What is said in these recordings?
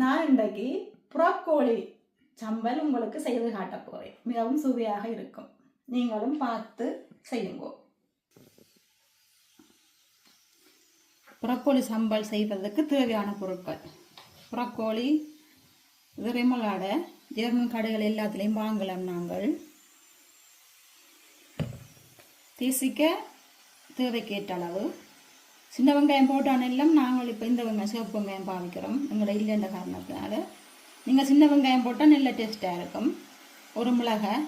நான் இன்றைக்கு புறக்கோழி சம்பல் உங்களுக்கு செய்து காட்டப் போகிறேன் மிகவும் சுவையாக இருக்கும். நீங்களும் பார்த்து செய்யுங்கோ. புறக்கோழி சம்பல் செய்வதற்கு தேவையான பொருட்கள். புறக்கோழி விரைமலாட ஜெர்மன் கடைகள் எல்லாத்துலேயும் வாங்கலாம் நாங்கள். தேசிக்க தேவைக்கேற்ற அளவு. சின்ன வெங்காயம் போட்டான எல்லாம் நாங்கள் இப்போ இந்த வெங்காயம் சிவப்பு வெங்காயம் பாவிக்கிறோம். இல்லை இல்லைன்ற காரணத்தினால. நீங்கள் சின்ன வெங்காயம் போட்டால் நல்ல டேஸ்ட்டாக இருக்கும். ஒரு மிளகாய்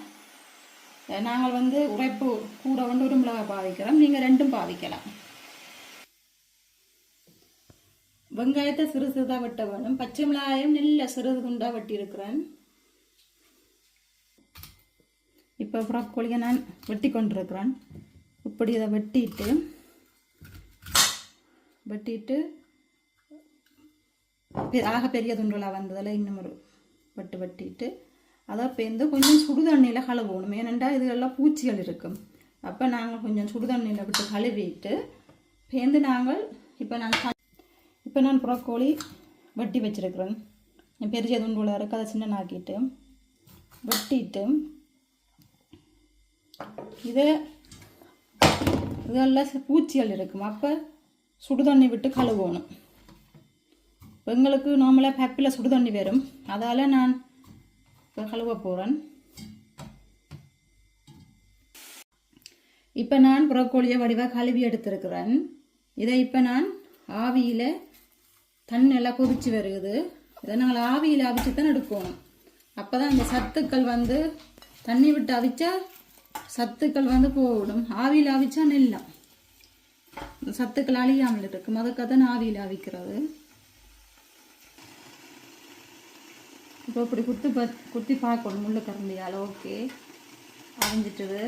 நாங்கள் வந்து உரைப்பு கூட வந்து ஒரு மிளகாய் பாவிக்கிறோம். நீங்கள் ரெண்டும் பாவிக்கலாம். வெங்காயத்தை சிறு சிறுதாக வெட்ட வேணும். பச்சை மிளகாயும் நல்ல சிறு துண்டாக வெட்டியிருக்கிறேன். இப்போ ப்ராக்கோலியை நான் வெட்டி கொண்டிருக்கிறேன் இப்படி இதை வெட்டிட்டு வெட்டிட்டு ஆக பெரிய துண்டுலாக வந்ததில் இன்னும் ஒரு வெட்டு வெட்டிட்டு அதை பேர்ந்து கொஞ்சம் சுடு தண்ணியில் கழுவணும். ஏனெண்டா இதுகளெல்லாம் பூச்சிகள் இருக்கும். அப்போ நாங்கள் கொஞ்சம் சுடு தண்ணியில் விட்டு கழுவிட்டு பேர்ந்து நாங்கள் இப்போ நான் இப்போ நான் புறக்கோழி வெட்டி வச்சிருக்கிறேன். என் பெரிய துண்டுல இருக்கு அதை சின்ன நாக்கிட்டு வெட்டிட்டு இது இதெல்லாம் பூச்சிகள் இருக்கும். அப்போ சுடுதண்ணி விட்டு கழுவணும். எங்களுக்கு நார்மலாக சுடு சுடுதண்ணி வரும். அதால் நான் இப்போ கழுவ போகிறேன் இப்போ நான் புறக்கோழியை வடிவாக கழுவி எடுத்திருக்கிறேன். இதை இப்போ நான் ஆவியில் தண்ணி எல்லாம் கொதிச்சு வருகுது இதை நாங்கள் ஆவியில் அவிச்சு தான் எடுக்கணும். அப்போ தான் அந்த சத்துக்கள் வந்து தண்ணி விட்டு அவிச்சா சத்துக்கள் வந்து போவிடும் ஆவியில் அவிச்சா நெல்லாம். சத்துக்கள் அழியாமல் இருக்கும் அதுக்காக தான் ஆவியில் அவிக்கிறது இப்போ இப்படி குத்தி ப குத்தி பார்க்கணும். முள்ளு கரண்டியால். ஓகே. அவிஞ்சிட்டுது.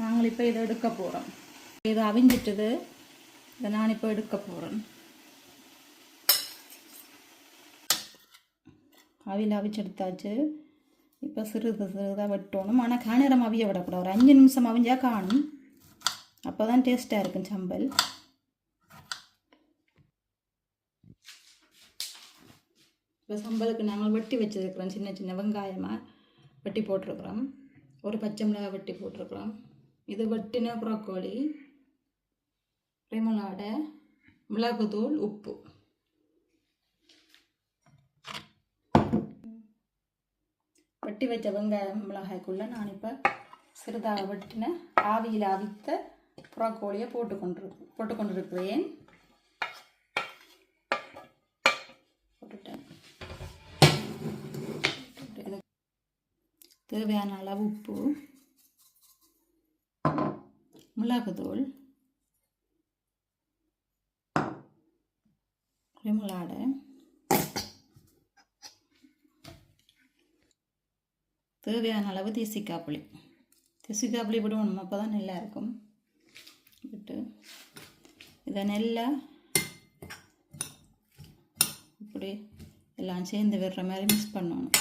நாங்கள் இப்போ இதை எடுக்க போகிறோம் இது அவிஞ்சிட்டுது. இதை நான் இப்போ எடுக்க போகிறேன் அவியில் அவிச்சு எடுத்தாச்சு. இப்போ சிறிது சிறிதாக வெட்டணும். ஆனால் காணேரம் அவிய விடக்கூடாது. ஒரு அஞ்சு நிமிஷம் அவிஞ்சால் காணும். அப்போ தான் டேஸ்ட்டாக இருக்கும் சம்பல். இப்போ சம்பலுக்கு நாங்கள் வெட்டி வச்சுருக்குறோம். சின்ன சின்ன வெங்காயமாக வெட்டி போட்டிருக்கிறோம். ஒரு பச்சை மிளகாய் வெட்டி போட்டிருக்கிறோம். இது வெட்டின ப்ரோக்கோலி பிரேமலாடை மிளகுத்தூள் உப்பு. வெட்டி வச்ச வெங்காயம் மிளகாய்க்குள்ளே நான் இப்போ சிறிதாக வெட்டின ஆவியில் அவித்த புறாக்கோழியை போட்டு கொண்டு போட்டு கொண்டிருக்கிறேன். போட்டுட்டேன். தேவையான அளவு உப்பு மிளகுதூள் குருமிளாடை தேவையான அளவு தேசிக்காப்புளி. புளி போட்டு புளி அப்போ தான் நல்லா இருக்கும். விட்டு இதை நெல்லை இப்படி எல்லாம் சேர்ந்து விடுற மாதிரி மிக்ஸ் பண்ணணும்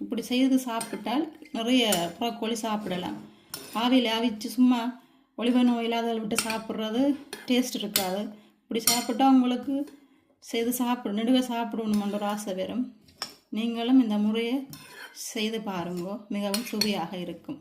இப்படி செய்து சாப்பிட்டால் நிறைய புறக்கோழி சாப்பிடலாம் ஆவியில் அவிச்சு சும்மா ஒளிவ நோய் இல்லாத விட்டு சாப்பிட்றது டேஸ்ட் இருக்காது இப்படி சாப்பிட்டா உங்களுக்கு செய்து சாப்பிடு நெடுக சாப்பிடணுமென்ற ஒரு ஆசை வரும் நீங்களும் இந்த முறையை செய்து பாருங்கோ. மிகவும் சுவையாக இருக்கும்.